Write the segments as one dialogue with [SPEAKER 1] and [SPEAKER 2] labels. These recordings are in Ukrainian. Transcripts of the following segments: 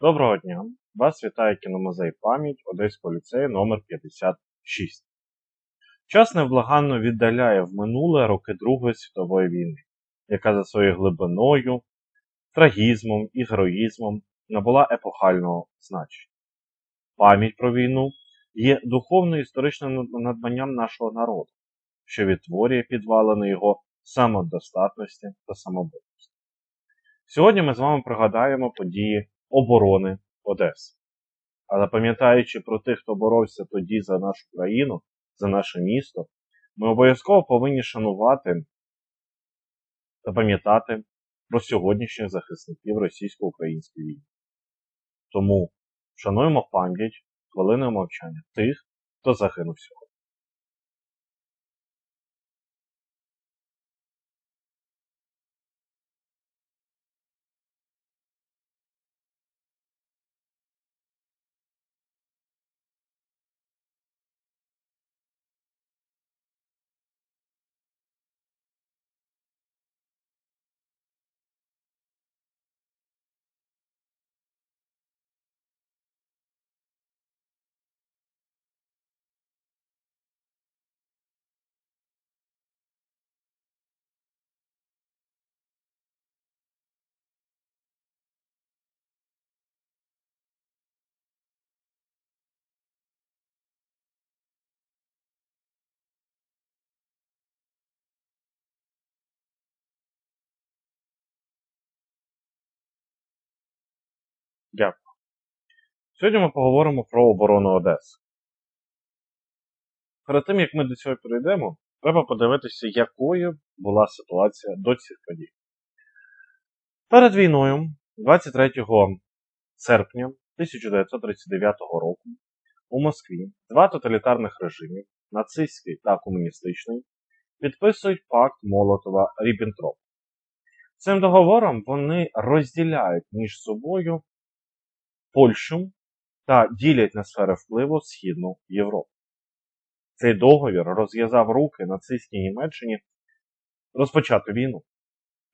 [SPEAKER 1] Доброго дня! Вас вітає кіномузей Пам'ять Одеського ліцею номер 56 Час невблаганно віддаляє в минуле роки Другої світової війни, яка за своєю глибиною, трагізмом і героїзмом набула епохального значення. Пам'ять про війну є духовно-історичним надбанням нашого народу, що відтворює підвалини його самодостатності та самобутності. Сьогодні ми з вами пригадаємо події оборони Одеси. Але пам'ятаючи про тих, хто боровся тоді за нашу країну, за наше місто, ми обов'язково повинні шанувати та пам'ятати про сьогоднішніх захисників російсько-української війни. Тому шануємо пам'ять хвилиною мовчання тих, хто загинув сьогодні. Дякую. Сьогодні ми поговоримо про оборону Одеси. Перед тим, як ми до цього перейдемо, треба подивитися, якою була ситуація до цих подій. Перед війною, 23 серпня 1939 року, у Москві два тоталітарних режимів, нацистський та комуністичний, підписують пакт Молотова Ріббентропа. Цим договором вони розділяють між собою Польщу та ділять на сфери впливу Східну Європу. Цей договір розв'язав руки нацистській Німеччині розпочати війну.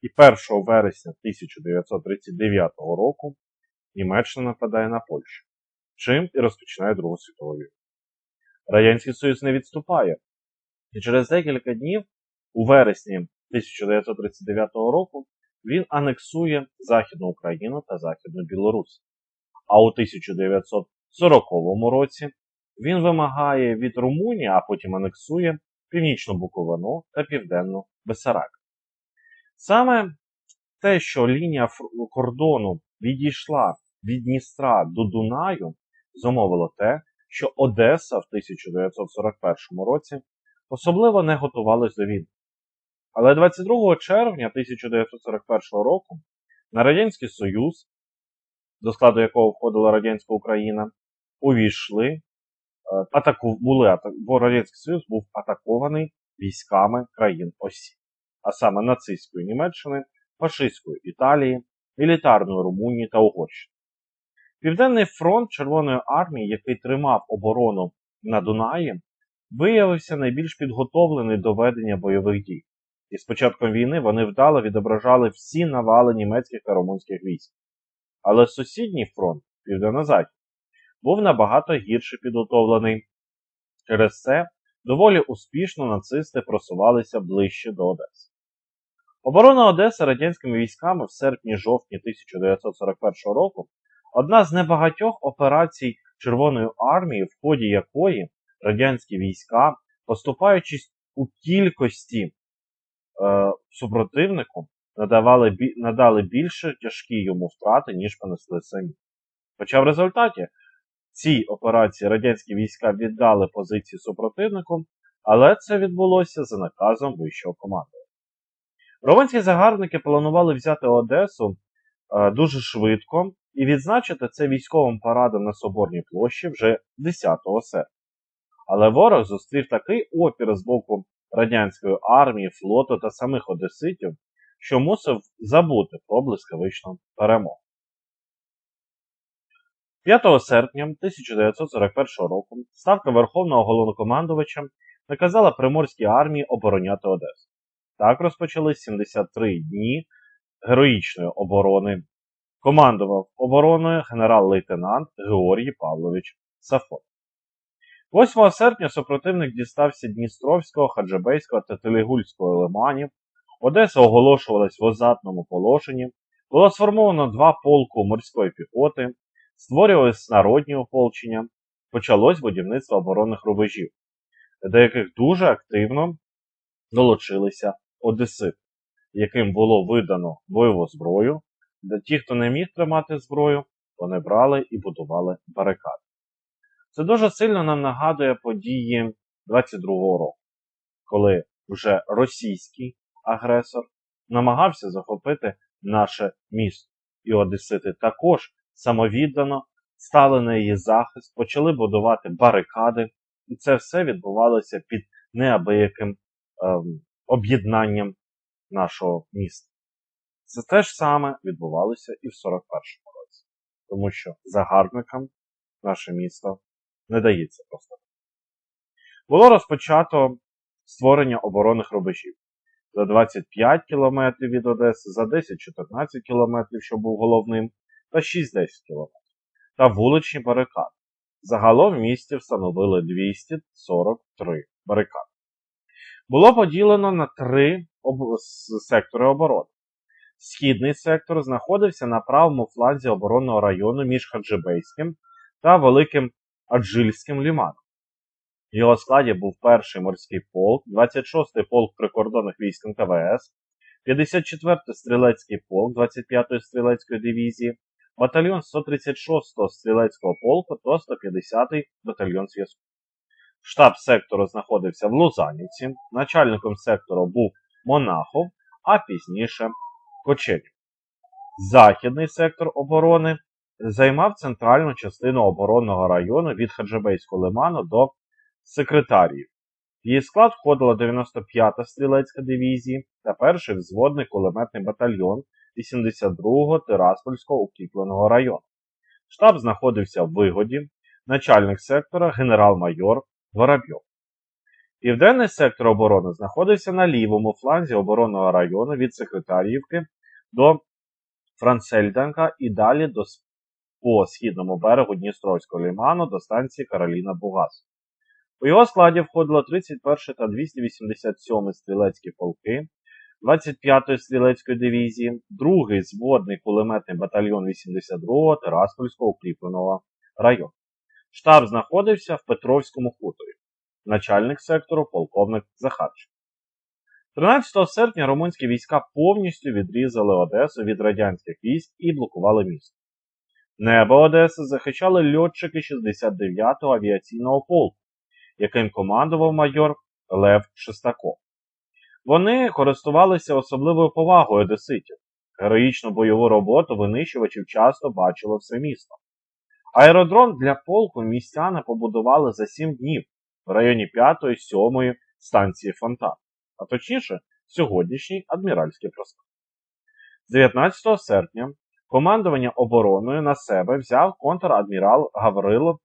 [SPEAKER 1] І 1 вересня 1939 року Німеччина нападає на Польщу, чим і розпочинає Другу світову війну. Радянський Союз не відступає. І через декілька днів, у вересні 1939 року, він анексує Західну Україну та Західну Білорусь. А у 1940 році він вимагає від Румунії, а потім анексує Північну Буковину та Південну Бесарабію. Саме те, що лінія кордону відійшла від Дністра до Дунаю, зумовило те, що Одеса в 1941 році особливо не готувалась до війни. Але 22 червня 1941 року на Радянський Союз до складу якого входила радянська Україна, увійшли, е, атаку, були бо Радянський Союз був атакований військами країн Осі, а саме нацистської Німеччини, фашистської Італії, мілітарної Румунії та Угорщини. Південний фронт Червоної армії, який тримав оборону на Дунаї, виявився найбільш підготовлений до ведення бойових дій. І з початком війни вони вдало відображали всі навали німецьких та румунських військ. Але сусідній фронт, південно-захід, був набагато гірше підготовлений. Через це доволі успішно нацисти просувалися ближче до Одеси. Оборона Одеси радянськими військами в серпні-жовтні 1941 року одна з небагатьох операцій Червоної армії, в ході якої радянські війська, поступаючись у кількості е, супротивнику, надавали, надали більше тяжкі йому втрати, ніж понесли самі. Хоча в результаті цій операції радянські війська віддали позиції супротивнику, але це відбулося за наказом вищого командування. Румунські загарбники планували взяти Одесу е, дуже швидко і відзначити це військовим парадом на Соборній площі вже 10 серпня. Але ворог зустрів такий опір з боку радянської армії, флоту та самих одеситів, що мусив забути про блискавичну перемогу. 5 серпня 1941 року Ставка Верховного головнокомандувача наказала Приморській армії обороняти Одесу. Так розпочались 73 дні героїчної оборони Командував обороною генерал-лейтенант Георгій Павлович Сафон. 8 серпня супротивник дістався Дністровського, Хаджабейського та Телегульського лиманів. Одеса оголошувалась в озатному положенні. Було сформовано два полку морської піхоти, створювались народні ополчення, почалось будівництво оборонних рубежів, до яких дуже активно долучилися одесити, яким було видано бойову зброю. Де ті, хто не міг тримати зброю, вони брали і будували барикади. Це дуже сильно нам нагадує події 22-го року, коли вже російський агресор намагався захопити наше місто. І одесити також самовіддано стали на її захист, почали будувати барикади, і це все відбувалося під неабияким ем, об'єднанням нашого міста. Це те ж саме відбувалося і в 41-му році, тому що загарбникам наше місто не дається просто. Було розпочато створення оборонних рубежів за 25 кілометрів від Одеси, за 10-14 кілометрів, що був головним, та 6-10 кілометрів, та вуличні барикади. Загалом в місті встановили 243 барикади. Було поділено на три об... сектори оборони. Східний сектор знаходився на правому фланзі оборонного району між Хаджибейським та Великим Аджильським ліманом. В його складі був перший морський полк, 26-й полк прикордонних військ НКВС, 54-й стрілецький полк 25-ї стрілецької дивізії, батальйон 136-го стрілецького полку та 150-й батальйон зв'язку. Штаб сектору знаходився в Лузаніці, начальником сектору був Монахов, а пізніше Кочеві. Західний сектор оборони займав центральну частину оборонного району від Хаджабейського лиману до Секретарії. В її склад входила 95-та стрілецька дивізія та перший взводний кулеметний батальйон 82-го Тираспольського укріпленого району. Штаб знаходився в вигоді, начальник сектора генерал-майор Воробйов. Південний сектор оборони знаходився на лівому фланзі оборонного району від Секретаріївки до Францельданка і далі до, по східному берегу Дністровського ліману до станції Кароліна Бугас. У його складі входило 31 та 287 стрілецькі полки 25-ї стрілецької дивізії, 2-й зводний кулеметний батальйон 82-го Тераспольського укріпленого району. Штаб знаходився в Петровському хуторі. Начальник сектору полковник Захарченко. 13 серпня румунські війська повністю відрізали Одесу від радянських військ і блокували місто. Небо Одеси захищали льотчики 69-го авіаційного полку, яким командував майор Лев Шестаков. Вони користувалися особливою повагою одеситів. Героїчну бойову роботу винищувачів часто бачило все місто. Аеродром для полку містяни побудували за 7 днів в районі 5-7 станції Фонтан, а точніше, сьогоднішній адміральський проспект. 19 серпня командування обороною на себе взяв контр-адмірал Гаврило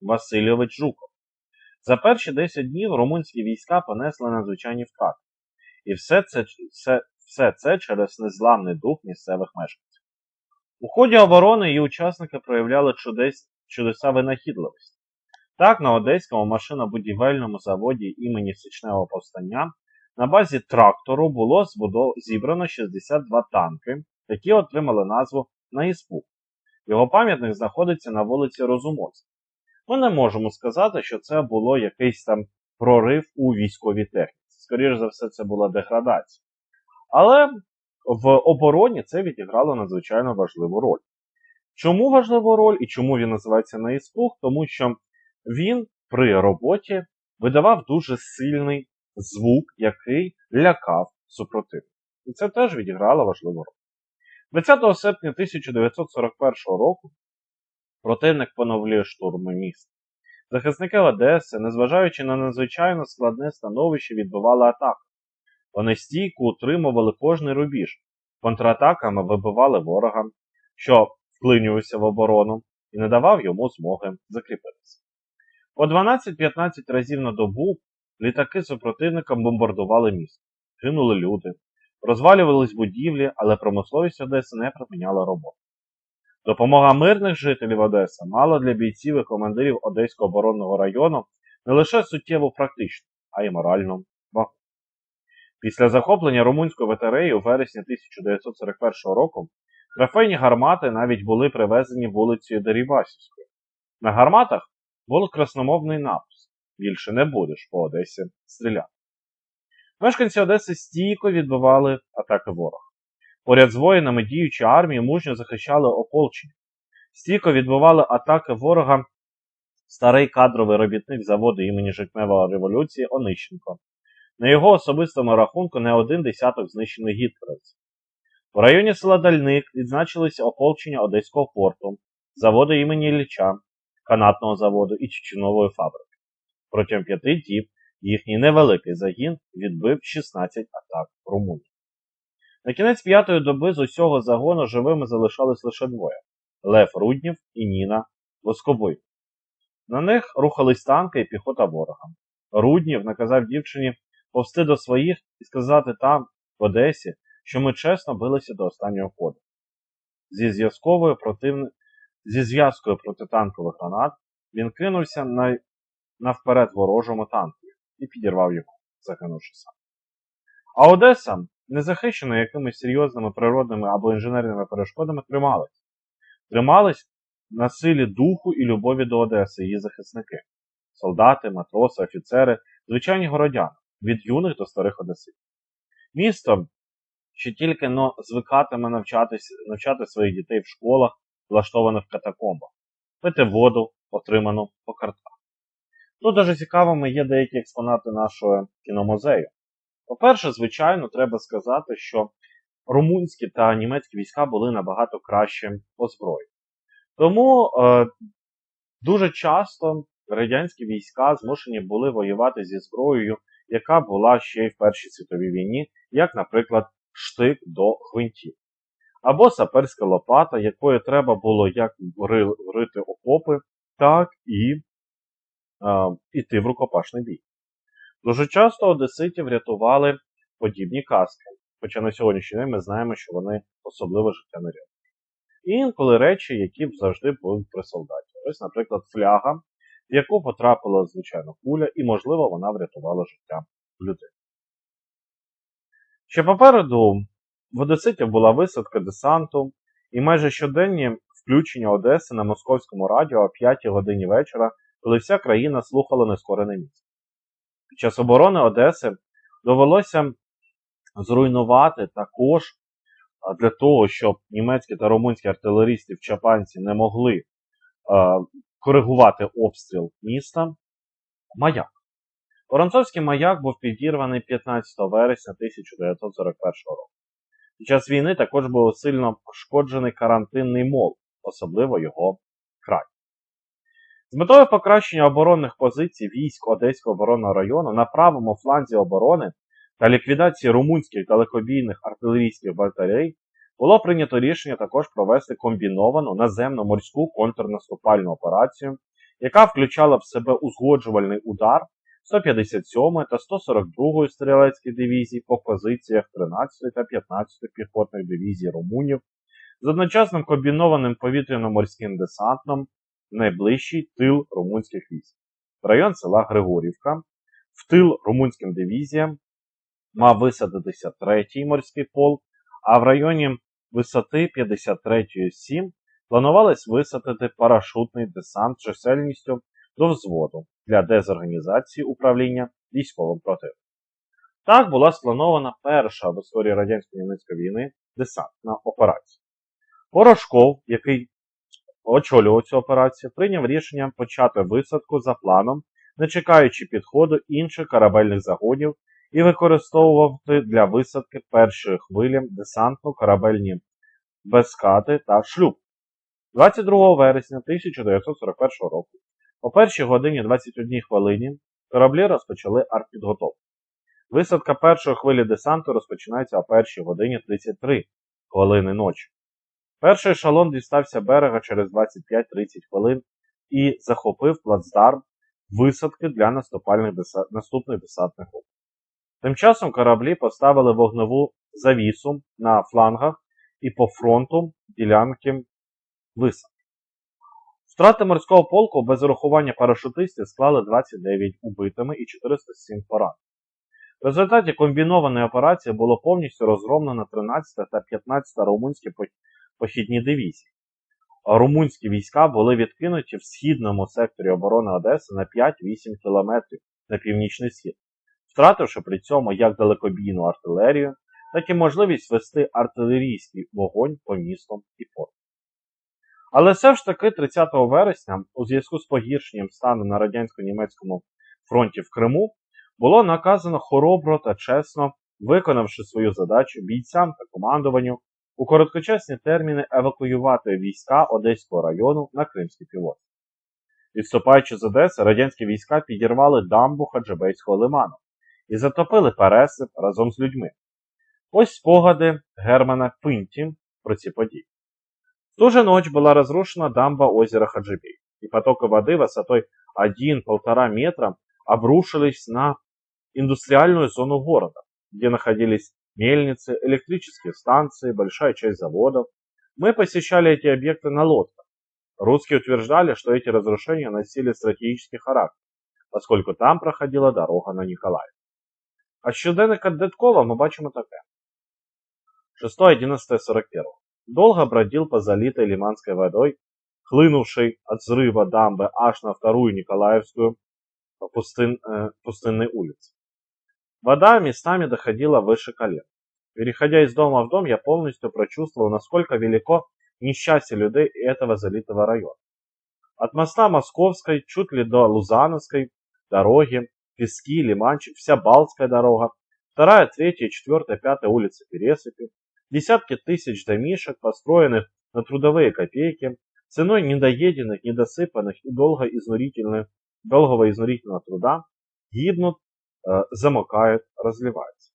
[SPEAKER 1] Васильович Жуков. За перші 10 днів румунські війська понесли надзвичайні втрати. І все це, все, все це через незламний дух місцевих мешканців. У ході оборони її учасники проявляли чудес, чудеса винахідливості. Так, на Одеському машинобудівельному заводі імені Січневого повстання на базі трактору було зібрано 62 танки, які отримали назву Наїспух. Його пам'ятник знаходиться на вулиці Розумовській. Ми не можемо сказати, що це було якийсь там прорив у військовій техніці. Скоріше за все, це була деградація. Але в обороні це відіграло надзвичайно важливу роль. Чому важливу роль і чому він називається наїспух? Тому що він при роботі видавав дуже сильний звук, який лякав супротивника. І це теж відіграло важливу роль. 20 серпня 1941 року противник поновлює штурми міста. Захисники Одеси, незважаючи на надзвичайно складне становище, відбивали атаку. Вони стійко утримували кожний рубіж, контратаками вибивали ворога, що вклинювався в оборону, і не давав йому змоги закріпитися. По 12-15 разів на добу літаки супротивника бомбардували місто, гинули люди, розвалювались будівлі, але промисловість Одеси не припиняла роботу. Допомога мирних жителів Одеси мала для бійців і командирів Одеського оборонного району не лише суттєву практичну, а й моральну вагу. Після захоплення румунської ветереї у вересні 1941 року трофейні гармати навіть були привезені вулицею Дерібасівською. На гарматах був красномовний напис Більше не будеш по Одесі стріляти. Мешканці Одеси стійко відбивали атаки ворога. Поряд з воїнами діючої армії мужньо захищали ополчення. Стійко відбивали атаки ворога старий кадровий робітник заводу імені Житневої революції Онищенко. На його особистому рахунку не один десяток знищених гітлерівців. У районі села Дальник відзначилися ополчення Одеського порту, заводу імені Ілліча, канатного заводу і Чеченової фабрики. Протягом п'яти діб їхній невеликий загін відбив 16 атак румунів. На кінець п'ятої доби з усього загону живими залишались лише двоє Лев Руднів і Ніна Восковий. На них рухались танки і піхота ворога. Руднів наказав дівчині повсти до своїх і сказати там, в Одесі, що ми чесно билися до останнього ходу. Зі зв'язковою противни... Зі зв'язкою протитанкових гранат він кинувся на... навперед ворожому танкові і підірвав його, загинувши сам. А Одеса, не захищена якимись серйозними природними або інженерними перешкодами, трималась. Тримались на силі духу і любові до Одеси, її захисники, солдати, матроси, офіцери, звичайні городяни, від юних до старих одеситів. Місто, що тільки но звикатиме навчатись, навчати своїх дітей в школах, влаштованих в катакомбах, пити воду, отриману по картках. Тут дуже цікавими є деякі експонати нашого кіномузею. По-перше, звичайно, треба сказати, що румунські та німецькі війська були набагато краще озброєні. Тому е, дуже часто радянські війська змушені були воювати зі зброєю, яка була ще й в Першій світовій війні, як, наприклад, штик до гвинтів. Або саперська лопата, якою треба було як врити окопи, так і е, йти в рукопашний бій. Дуже часто одеситів рятували подібні каски, хоча на сьогоднішній день ми знаємо, що вони особливо життя не рятують. І інколи речі, які б завжди були при солдаті. Ось, наприклад, фляга, в яку потрапила, звичайно, куля, і, можливо, вона врятувала життя людей. Ще попереду в Одеситів була висадка десанту, і майже щоденні включення Одеси на московському радіо о 5 годині вечора, коли вся країна слухала нескорене місце. Під час оборони Одеси довелося зруйнувати також для того, щоб німецькі та румунські артилерісти в Чапанці не могли коригувати обстріл міста. Маяк. Воронцовський маяк був підірваний 15 вересня 1941 року. Під час війни також був сильно пошкоджений карантинний мол, особливо його край. З метою покращення оборонних позицій військ Одеського оборонного району на правому фланзі оборони та ліквідації румунських далекобійних артилерійських батарей було прийнято рішення також провести комбіновану наземно-морську контрнаступальну операцію, яка включала в себе узгоджувальний удар 157 та 142 стрілецьких дивізій по позиціях 13 та 15 піхотних дивізій румунів з одночасним комбінованим повітряно-морським десантом найближчий тил румунських військ. Район села Григорівка, в тил румунським дивізіям мав висадитися третій морський полк, а в районі висоти 53 7 планувалось висадити парашутний десант чисельністю до взводу для дезорганізації управління військовим противником. Так була спланована перша в історії радянсько-німецької війни десантна операція. Порошков, який очолював цю операцію, прийняв рішення почати висадку за планом, не чекаючи підходу інших корабельних загонів і використовувати для висадки першої хвилі десантно корабельні безкати та шлюб. 22 вересня 1941 року о першій годині 21 хвилині кораблі розпочали артпідготовку. Висадка першої хвилі десанту розпочинається о першій годині 33 хвилини ночі. Перший ешелон дістався берега через 25-30 хвилин і захопив плацдарм висадки для наступальних деса... наступних десантних груп. Тим часом кораблі поставили вогневу завісу на флангах і по фронту ділянки висадки. Втрати морського полку без урахування парашутистів склали 29 убитими і 407 пораненими. В результаті комбінованої операції було повністю розгромлено 13 та 15 румунські похідні дивізії. Румунські війська були відкинуті в східному секторі оборони Одеси на 5-8 кілометрів на північний схід, втративши при цьому як далекобійну артилерію, так і можливість вести артилерійський вогонь по містам і портам. Але все ж таки 30 вересня, у зв'язку з погіршенням стану на радянсько-німецькому фронті в Криму, було наказано хоробро та чесно, виконавши свою задачу бійцям та командуванню, у короткочасні терміни евакуювати війська Одеського району на Кримський півострів. Відступаючи з Одеси, радянські війська підірвали дамбу Хаджибейського лиману і затопили пересип разом з людьми. Ось спогади Германа Пинті про ці події. В ту же ночь была разрушена дамба озера Хаджибей, и потоки воды высотой 1-1,5 метра обрушились на индустриальную зону города, где находились Мельницы, электрические станции, большая часть заводов. Мы посещали эти объекты на лодках. Русские утверждали, что эти разрушения носили стратегический характер, поскольку там проходила дорога на Николаев. А щоденника Дедкова мы бачимо таке. 6.11.41. Долго бродил по залитой лиманской водой, хлынувшей от взрыва дамбы аж на вторую Николаевскую пустын, э, пустынной улице. Вода местами доходила выше колен. Переходя из дома в дом, я полностью прочувствовал, насколько велико несчастье людей этого залитого района. От моста Московской чуть ли до Лузановской дороги, Пески, Лиманчик, вся Балтская дорога, вторая, третья, четвертая, пятая улица Пересыпи, десятки тысяч домишек, построенных на трудовые копейки, ценой недоеденных, недосыпанных и долго изнурительных, долгого изнурительного труда, гибнут, замокають, розливаються.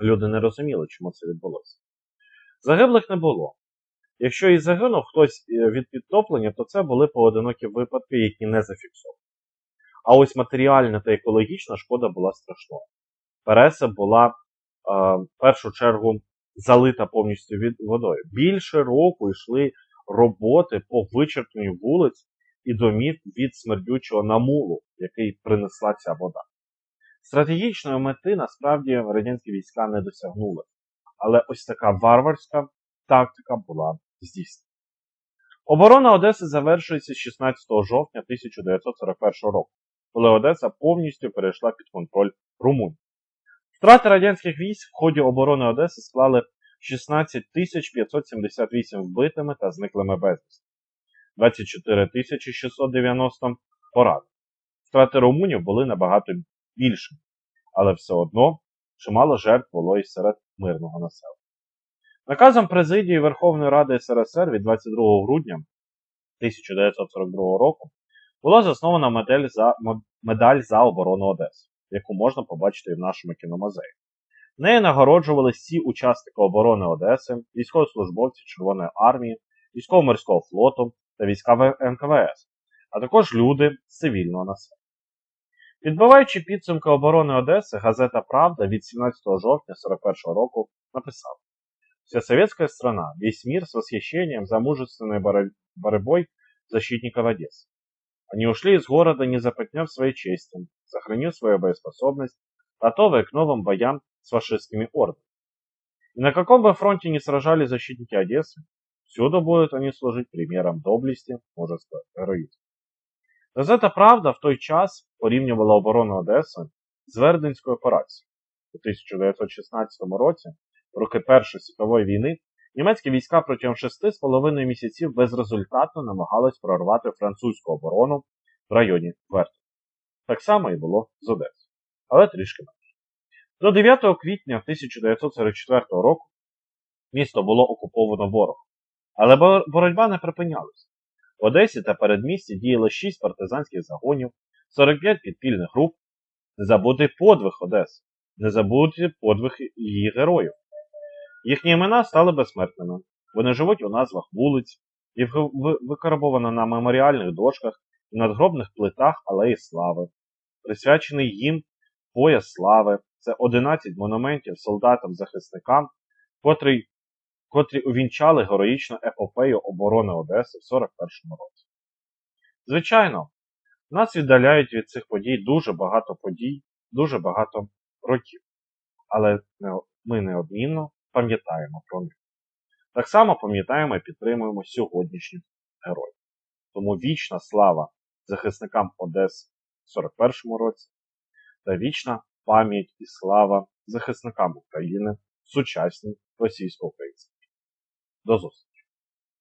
[SPEAKER 1] Люди не розуміли, чому це відбулося. Загиблих не було. Якщо і загинув хтось е, від підтоплення, то це були поодинокі випадки, які не зафіксовані. А ось матеріальна та екологічна шкода була страшною. Переса була е, в першу чергу залита повністю від водою. Більше року йшли роботи по вичерпненню вулиць і домів від смердючого намулу, який принесла ця вода. Стратегічної мети насправді радянські війська не досягнули, але ось така варварська тактика була здійснена. Оборона Одеси завершується 16 жовтня 1941 року, коли Одеса повністю перейшла під контроль Румунії. Втрати радянських військ в ході оборони Одеси склали 16 578 вбитими та зниклими безвісти, 24 690 поранених. Втрати румунів були набагато більшими, але все одно чимало жертв було і серед мирного населення. Наказом президії Верховної Ради СРСР від 22 грудня 1942 року була заснована медаль за, медаль за оборону Одеси, яку можна побачити і в нашому кіномузеї. Нею нагороджували всі учасники оборони Одеси, військовослужбовці Червоної армії, військово-морського флоту та війська НКВС, а також люди з цивільного населення. Підбиваючи підсумки оборони Одеси, газета Правда від 17 жовтня 1941 року написала: Вся советская страна, весь мир с восхищением за мужественной боро- борьбой защитников Одессы. Они ушли из города, не запятнев своей чести, сохранив свою боеспособность, готовые к новым боям с фашистскими ордами. И на каком бы фронте ни сражались защитники Одессы, всюду будут они служить примером доблести, мужества, героїзму. Газета Правда в той час порівнювала оборону Одеси з Верденською операцією. У 1916 році, роки Першої світової війни, німецькі війська протягом 6,5 місяців безрезультатно намагались прорвати французьку оборону в районі Верту. Так само і було з Одесою, але трішки менше. До 9 квітня 1944 року місто було окуповано ворогом, але боротьба не припинялась. В Одесі та передмісті діяло 6 партизанських загонів, 45 підпільних груп. Не забути подвиг Одеси, не забути подвиг її героїв. Їхні імена стали безсмертними. Вони живуть у назвах вулиць і викарбовано на меморіальних дошках і надгробних плитах Алеї Слави. Присвячений їм пояс слави. Це 11 монументів солдатам-захисникам, котрий котрі увінчали героїчну епопею оборони Одеси в 41-му році. Звичайно, нас віддаляють від цих подій дуже багато подій, дуже багато років. Але ми неодмінно пам'ятаємо про них. Так само пам'ятаємо і підтримуємо сьогоднішніх героїв. Тому вічна слава захисникам Одеси в 41-му році та вічна пам'ять і слава захисникам України в сучасній російсько-українській. До зустрічі!